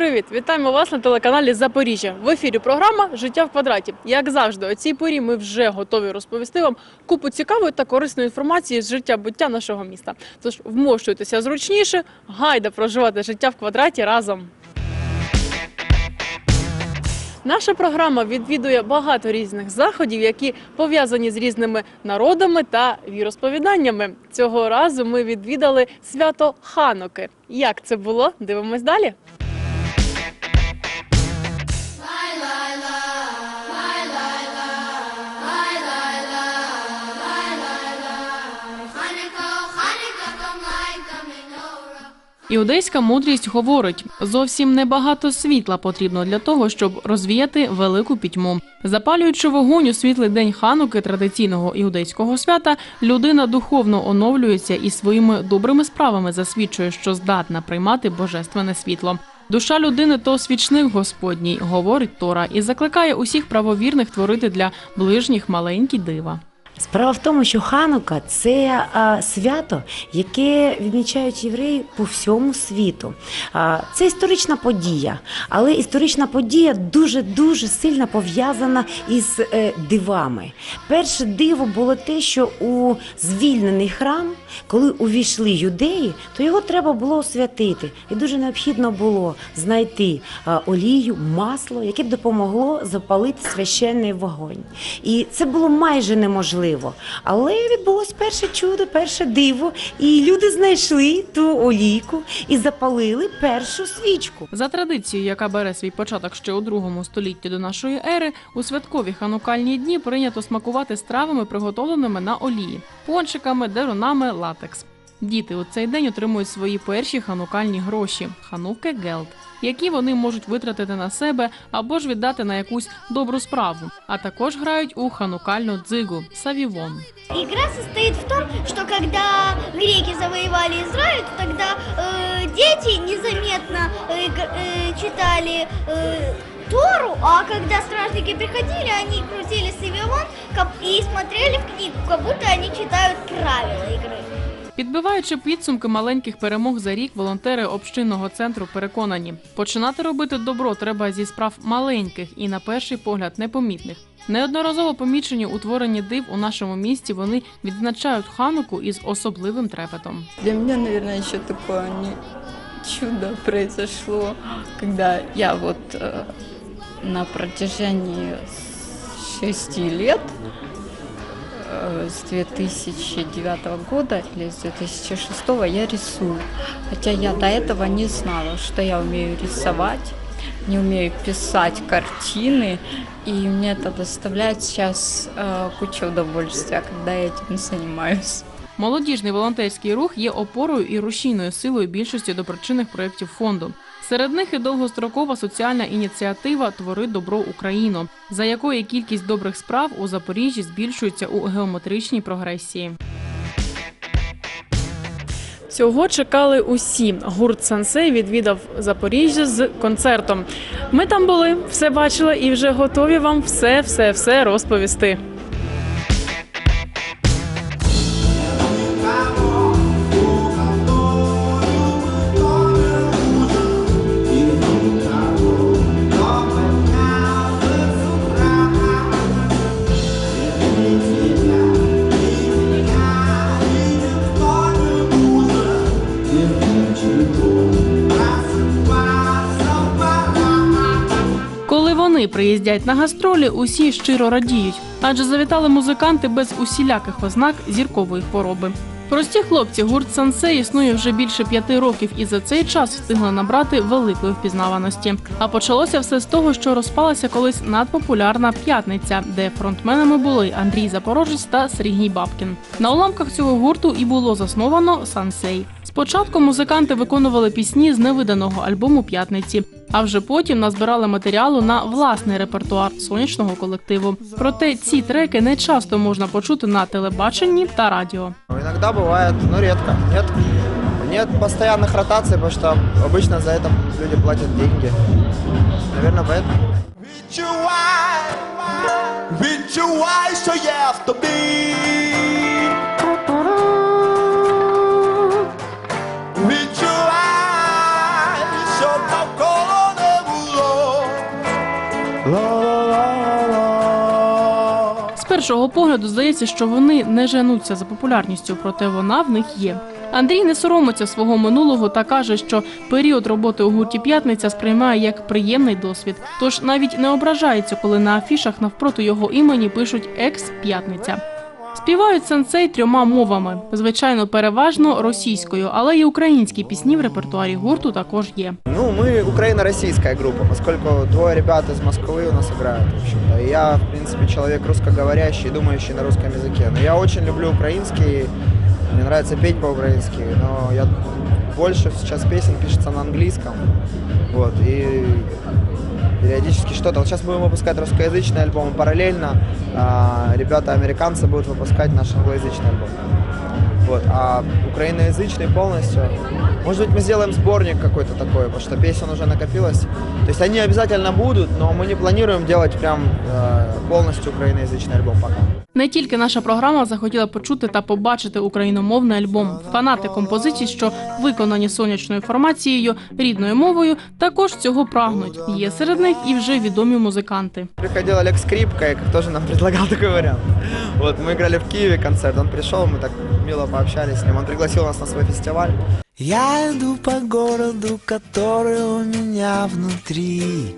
привіт! Вітаємо вас на телеканалі Запоріжжя. В ефірі програма Життя в квадраті. Як завжди, о цій порі ми вже готові розповісти вам купу цікавої та корисної інформації з життя буття нашого міста. Тож вмощуйтеся зручніше, гайда проживати життя в квадраті разом. Наша програма відвідує багато різних заходів, які пов'язані з різними народами та віросповіданнями. Цього разу ми відвідали свято Хануки. Як це було? Дивимось далі. Іудейська мудрість говорить: зовсім небагато світла потрібно для того, щоб розвіяти велику пітьму. Запалюючи вогонь у світлий день хануки традиційного іудейського свята, людина духовно оновлюється і своїми добрими справами засвідчує, що здатна приймати божественне світло. Душа людини то свічник Господній, говорить Тора, і закликає усіх правовірних творити для ближніх маленькі дива. Справа в тому, що Ханука це а, свято, яке відмічають євреї по всьому світу. А, це історична подія, але історична подія дуже дуже сильно пов'язана із е, дивами. Перше диво було те, що у звільнений храм, коли увійшли юдеї, то його треба було освятити. І дуже необхідно було знайти олію, масло, яке б допомогло запалити священний вогонь. І це було майже неможливо. Але відбулось перше чудо, перше диво, і люди знайшли ту олійку і запалили першу свічку. За традицією, яка бере свій початок ще у другому столітті до нашої ери, у святкові ханукальні дні прийнято смакувати стравами, приготовленими на олії, пончиками, дерунами, латекс. Діти у цей день отримують свої перші ханукальні гроші хануке гелд, які вони можуть витратити на себе або ж віддати на якусь добру справу. А також грають у ханукальну дзигу савівон. Игра состоит в том, что когда греки завоевали Израиль, то тогда э, дети незаметно э, г- э, читали э, Тору, а когда стражники приходили, они крутили савивон как- и смотрели в книгу, как будто они читают правила игры. Підбиваючи підсумки маленьких перемог за рік, волонтери общинного центру переконані, починати робити добро треба зі справ маленьких і на перший погляд непомітних. Неодноразово помічені у творенні див у нашому місті вони відзначають хануку із особливим трепетом. Для меня, наверное, еще такое не чудо произошло, когда я вот э, на протяжении шести лет э, с 2009 года или с 2006 я рисую. Хотя я до этого не знала, что я умею рисовать, не умею писать картины, и мне это доставляет сейчас э, кучу удовольствия, когда я этим занимаюсь. Молодіжний волонтерський рух є опорою і рушійною силою більшості доброчинних проєктів фонду. Серед них і довгострокова соціальна ініціатива Твори добро Україну, за якої кількість добрих справ у Запоріжжі збільшується у геометричній прогресії. Цього чекали усі. Гурт Сансей відвідав Запоріжжя з концертом. Ми там були, все бачили і вже готові вам все, все, все розповісти. Приїздять на гастролі, усі щиро радіють, адже завітали музиканти без усіляких ознак зіркової хвороби. Прості хлопці, гурт Сансе існує вже більше п'яти років, і за цей час встигли набрати великої впізнаваності. А почалося все з того, що розпалася колись надпопулярна п'ятниця, де фронтменами були Андрій Запорожець та Сергій Бабкін. На уламках цього гурту і було засновано Сансей. Спочатку музиканти виконували пісні з невиданого альбому п'ятниці, а вже потім назбирали матеріалу на власний репертуар сонячного колективу. Проте ці треки не часто можна почути на телебаченні та радіо. Ну, Иногда бывает, но редко. Нет, нет постоянных ротаций, потому что обычно за это люди платят деньги. Наверное, поэтому. Відчувай, відчувай, що я в тобі. Першого погляду здається, що вони не женуться за популярністю, проте вона в них є. Андрій не соромиться свого минулого та каже, що період роботи у гурті П'ятниця сприймає як приємний досвід. Тож навіть не ображається, коли на афішах навпроти його імені пишуть екс-п'ятниця. Співають сенсей трьома мовами. Звичайно, переважно російською, але й українські пісні в репертуарі гурту також є. Ну, мы украино-российская группа, поскольку двое ребят из Москвы у нас играют, в общем-то. И я, в принципе, человек русскоговорящий, думающий на русском языке. Но я очень люблю украинский, мне нравится петь по-украински, но я больше сейчас песен пишется на английском. Вот, и периодически что-то. Вот сейчас будем выпускать русскоязычный альбом, и параллельно а, ребята-американцы будут выпускать наш англоязычный альбом. Вот, а украиноязычный полностью. Может быть, мы сделаем сборник какой-то такой, потому что песен уже накопилось. То есть они обязательно будут, но мы не планируем делать прям э, полностью украиноязычный альбом пока. Не тільки наша програма захотіла почути та побачити україномовний альбом. Фанати композицій, що виконані сонячною формацією рідною мовою, також цього прагнуть. Є серед них і вже відомі музиканти. Приходил Олег Скрипка и тоже нам предлагал такой вариант. Вот, мы играли в Киеве концерт, он пришел, мы так мило пообщались с ним, он пригласил нас на свой фестиваль. Я иду по городу, который у меня внутри.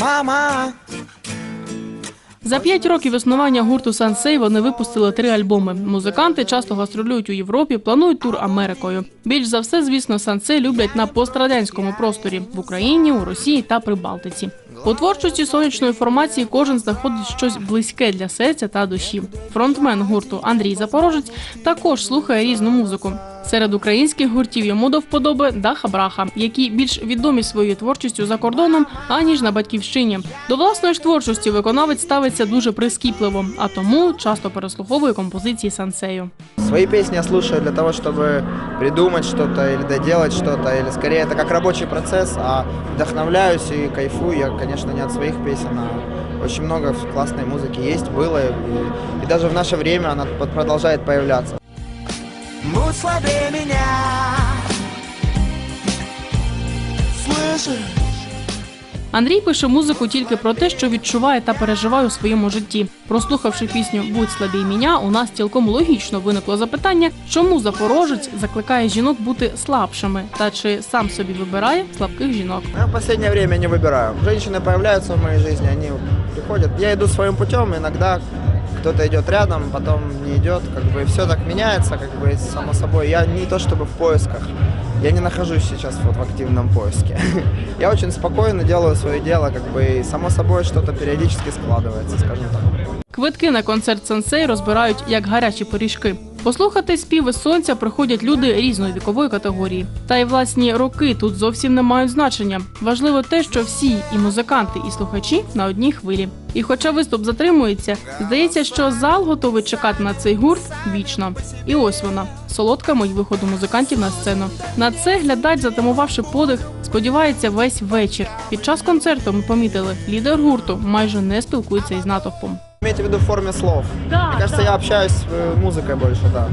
Мама, За п'ять років існування гурту Сансей вони випустили три альбоми. Музиканти часто гастролюють у Європі, планують тур Америкою. Більш за все, звісно, Сансей люблять на пострадянському просторі в Україні, у Росії та Прибалтиці. У творчості сонячної формації кожен знаходить щось близьке для серця та душі. Фронтмен гурту Андрій Запорожець також слухає різну музику. Серед українських гуртів йому до вподоби Даха Браха, які більш відомі своєю творчістю за кордоном, аніж на батьківщині. До власної ж творчості виконавець ставиться дуже прискіпливо, а тому часто переслуховує композиції сансею. Свои песни я слушаю для того, чтобы придумать что-то или доделать что-то, или скорее это как рабочий процесс, а вдохновляюсь и кайфую я, конечно, не от своих песен, а очень много классной музыки есть, было, и, и даже в наше время она под- продолжает появляться. будь слабее меня. Слышишь? Андрій пише музику тільки про те, що відчуває та переживає у своєму житті. Прослухавши пісню Будь слабій мене, у нас цілком логічно виникло запитання, чому запорожець закликає жінок бути слабшими, та чи сам собі вибирає слабких жінок. Я в последнее время не выбираю. Женщины появляются в моей жизни, они приходят. Я иду своим путем, иногда кто-то идет рядом, потом не идет, как бы все так меняется, как бы само собой. Я не то чтобы в поисках, я не нахожусь сейчас вот в активном поиске. Я очень спокойно делаю свое дело, как бы и само собой что-то периодически складывается, скажем так. Квитки на концерт сенсей розбирають як гарячі пиріжки. Послухати співи сонця приходять люди різної вікової категорії. Та й власні роки тут зовсім не мають значення. Важливо те, що всі і музиканти, і слухачі на одній хвилі. І хоча виступ затримується, здається, що зал готовий чекати на цей гурт вічно. І ось вона солодка мить виходу музикантів на сцену. На це глядач, затамувавши подих, сподівається весь вечір. Під час концерту ми помітили, лідер гурту майже не спілкується із натовпом. Имейте в виду в форме слов. Да, Мне кажется, я общаюсь с э, музыкой больше, да.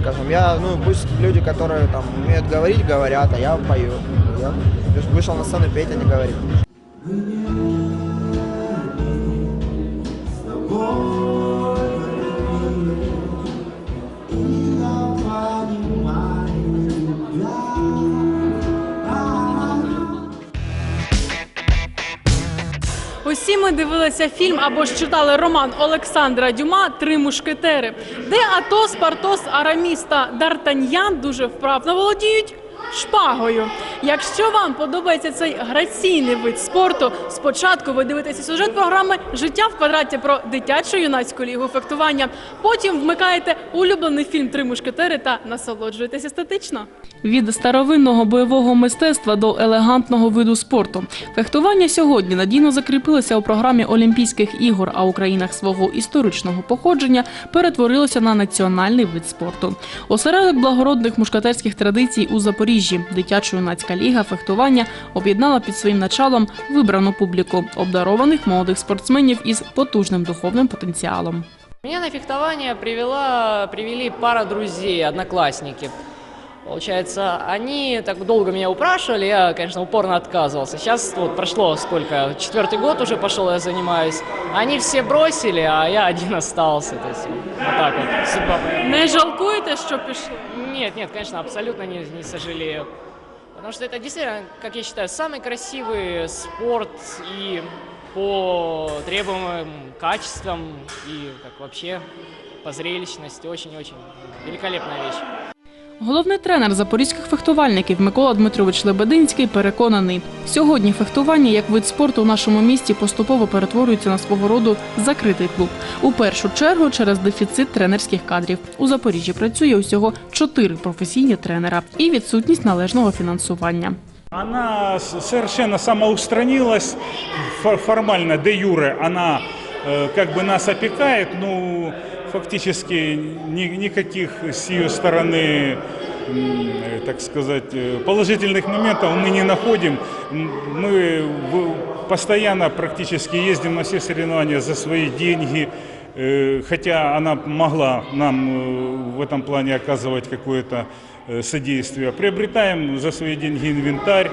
Скажем, я, ну, пусть люди, которые там умеют говорить, говорят, а я пою. Я вышел на сцену петь, а не говорить. Дивилися фільм або ж читали роман Олександра Дюма Три мушкетери, де Атос, Партос, Араміс та Д'Артаньян дуже вправно володіють шпагою. Якщо вам подобається цей граційний вид спорту, спочатку ви дивитеся сюжет програми Життя в квадраті про дитячу юнацьку лігу фехтування. Потім вмикаєте улюблений фільм Три мушкетери та насолоджуєтесь естетично. Від старовинного бойового мистецтва до елегантного виду спорту. Фехтування сьогодні надійно закріпилося у програмі Олімпійських ігор, а у країнах свого історичного походження перетворилося на національний вид спорту. Осередок благородних мушкатерських традицій у Запоріжжі, дитяча юнацька ліга фехтування об'єднала під своїм началом вибрану публіку обдарованих молодих спортсменів із потужним духовним потенціалом. Меня на фехтование привела, привели пара друзей, одноклассники. Получается, они так долго меня упрашивали, я, конечно, упорно отказывался. Сейчас вот прошло сколько, четвертый год уже пошел, я занимаюсь. Они все бросили, а я один остался. То есть вот так вот судьба. Не жалкуєте, що пішли? Нет, нет, конечно, абсолютно не, не сожалею. Потому что это действительно, как я считаю, самый красивый спорт и по требуемым качествам, и как вообще по зрелищности. Очень-очень великолепная вещь. Головний тренер запорізьких фехтувальників Микола Дмитрович Лебединський переконаний, сьогодні фехтування як вид спорту у нашому місті поступово перетворюється на свого роду закритий клуб. У першу чергу через дефіцит тренерських кадрів. У Запоріжжі працює усього чотири професійні тренера і відсутність належного фінансування. Она совершенно самоустранилась фо- формально, де юре она э, как бы нас опекает, ну фактически ни- никаких с ее стороны, так сказать, э, положительных моментов мы не находим. Мы постоянно практически ездим на все соревнования за свои деньги, Э, хотя она могла нам э, в этом плане оказывать какое-то содействие. Приобретаем за свои деньги инвентарь,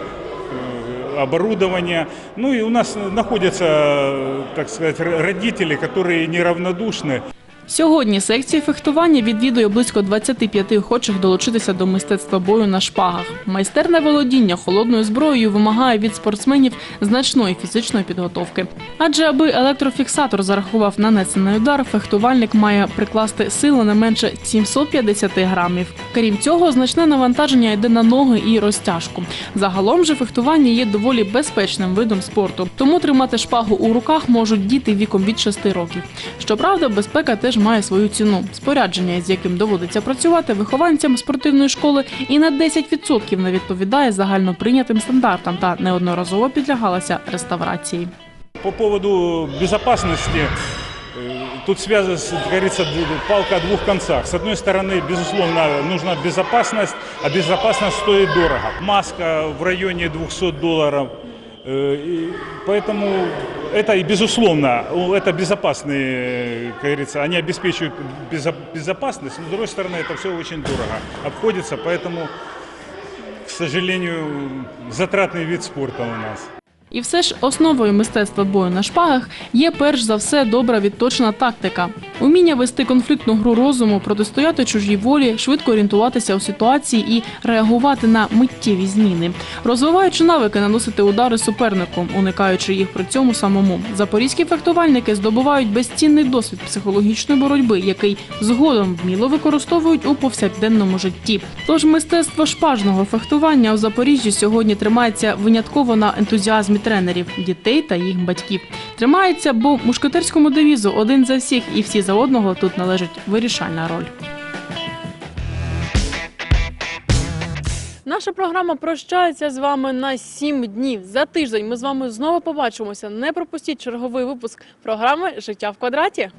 оборудование. Ну и у нас находятся, так сказать, родители, которые неравнодушны. Сьогодні секції фехтування відвідує близько 25 охочих долучитися до мистецтва бою на шпагах. Майстерне володіння холодною зброєю вимагає від спортсменів значної фізичної підготовки. Адже аби електрофіксатор зарахував нанесений удар, фехтувальник має прикласти сили не менше 750 грамів. Крім цього, значне навантаження йде на ноги і розтяжку. Загалом же фехтування є доволі безпечним видом спорту, тому тримати шпагу у руках можуть діти віком від 6 років. Щоправда, безпека теж має свою ціну. Спорядження, з яким доводиться працювати вихованцям спортивної школи, і на 10% не відповідає загальноприйнятим стандартам та неодноразово підлягалася реставрації. По поводу безопасности, э, тут связано, как говорится, д- палка о двух концах. С одной стороны, безусловно, нужна безопасность, а безопасность стоит дорого. Маска в районе 200 долларов. Э, и Поэтому это и безусловно, это безопасные, э, как говорится, они обеспечивают безо- безопасность, но с другой стороны, это все очень дорого обходится, поэтому, к сожалению, затратный вид спорта у нас. І все ж основою мистецтва бою на шпагах є перш за все добра відточена тактика, уміння вести конфліктну гру розуму, протистояти чужій волі, швидко орієнтуватися у ситуації і реагувати на миттєві зміни, розвиваючи навики наносити удари супернику, уникаючи їх при цьому самому. Запорізькі фехтувальники здобувають безцінний досвід психологічної боротьби, який згодом вміло використовують у повсякденному житті. Тож мистецтво шпажного фехтування у Запоріжжі сьогодні тримається винятково на ентузіазмі тренерів, дітей та їх батьків. Тримається, бо мушкетерському девізу один за всіх і всі за одного тут належить вирішальна роль. Наша програма прощається з вами на сім днів. За тиждень ми з вами знову побачимося. Не пропустіть черговий випуск програми Життя в квадраті.